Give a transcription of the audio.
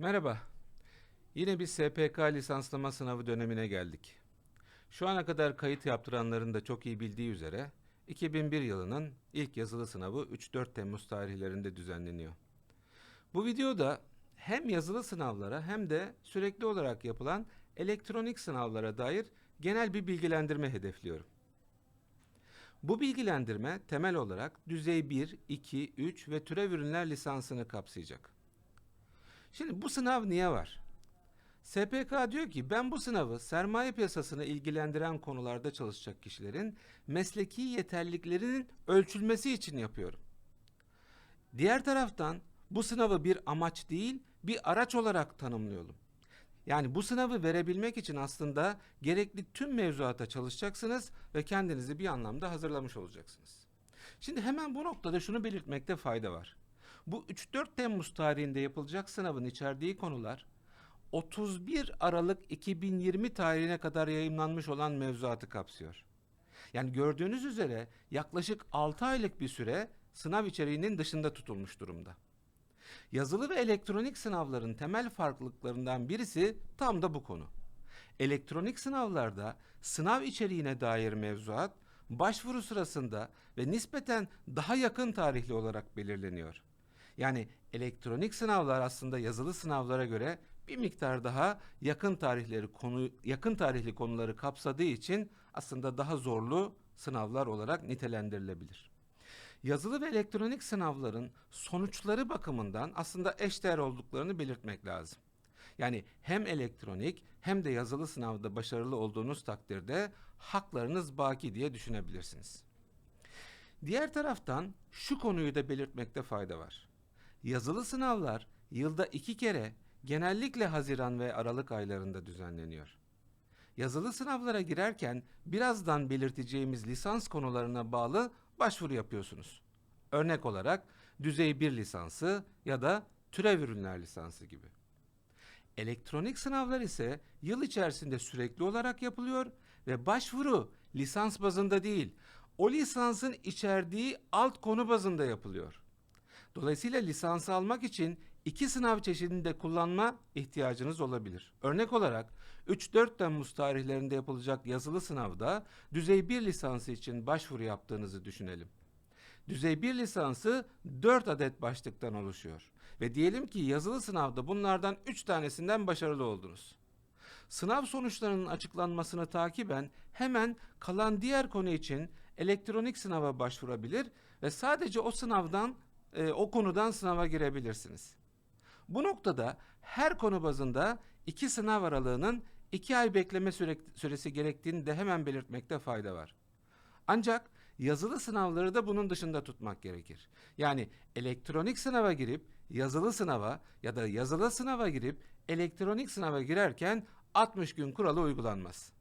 Merhaba. Yine bir SPK lisanslama sınavı dönemine geldik. Şu ana kadar kayıt yaptıranların da çok iyi bildiği üzere 2001 yılının ilk yazılı sınavı 3-4 Temmuz tarihlerinde düzenleniyor. Bu videoda hem yazılı sınavlara hem de sürekli olarak yapılan elektronik sınavlara dair genel bir bilgilendirme hedefliyorum. Bu bilgilendirme temel olarak düzey 1, 2, 3 ve türev ürünler lisansını kapsayacak. Şimdi bu sınav niye var? SPK diyor ki ben bu sınavı sermaye piyasasını ilgilendiren konularda çalışacak kişilerin mesleki yeterliliklerinin ölçülmesi için yapıyorum. Diğer taraftan bu sınavı bir amaç değil bir araç olarak tanımlayalım. Yani bu sınavı verebilmek için aslında gerekli tüm mevzuata çalışacaksınız ve kendinizi bir anlamda hazırlamış olacaksınız. Şimdi hemen bu noktada şunu belirtmekte fayda var. Bu 3-4 Temmuz tarihinde yapılacak sınavın içerdiği konular 31 Aralık 2020 tarihine kadar yayımlanmış olan mevzuatı kapsıyor. Yani gördüğünüz üzere yaklaşık 6 aylık bir süre sınav içeriğinin dışında tutulmuş durumda. Yazılı ve elektronik sınavların temel farklılıklarından birisi tam da bu konu. Elektronik sınavlarda sınav içeriğine dair mevzuat başvuru sırasında ve nispeten daha yakın tarihli olarak belirleniyor. Yani elektronik sınavlar aslında yazılı sınavlara göre bir miktar daha yakın tarihleri konu yakın tarihli konuları kapsadığı için aslında daha zorlu sınavlar olarak nitelendirilebilir. Yazılı ve elektronik sınavların sonuçları bakımından aslında eşdeğer olduklarını belirtmek lazım. Yani hem elektronik hem de yazılı sınavda başarılı olduğunuz takdirde haklarınız baki diye düşünebilirsiniz. Diğer taraftan şu konuyu da belirtmekte fayda var. Yazılı sınavlar yılda iki kere genellikle Haziran ve Aralık aylarında düzenleniyor. Yazılı sınavlara girerken birazdan belirteceğimiz lisans konularına bağlı başvuru yapıyorsunuz. Örnek olarak düzey 1 lisansı ya da türev ürünler lisansı gibi. Elektronik sınavlar ise yıl içerisinde sürekli olarak yapılıyor ve başvuru lisans bazında değil, o lisansın içerdiği alt konu bazında yapılıyor. Dolayısıyla lisansı almak için iki sınav çeşidini de kullanma ihtiyacınız olabilir. Örnek olarak 3-4 Temmuz tarihlerinde yapılacak yazılı sınavda düzey 1 lisansı için başvuru yaptığınızı düşünelim. Düzey 1 lisansı 4 adet başlıktan oluşuyor. Ve diyelim ki yazılı sınavda bunlardan 3 tanesinden başarılı oldunuz. Sınav sonuçlarının açıklanmasını takiben hemen kalan diğer konu için elektronik sınava başvurabilir ve sadece o sınavdan e, o konudan sınava girebilirsiniz. Bu noktada her konu bazında iki sınav aralığının iki ay bekleme süre- süresi gerektiğini de hemen belirtmekte fayda var. Ancak yazılı sınavları da bunun dışında tutmak gerekir. Yani elektronik sınava girip yazılı sınava ya da yazılı sınava girip elektronik sınava girerken 60 gün kuralı uygulanmaz.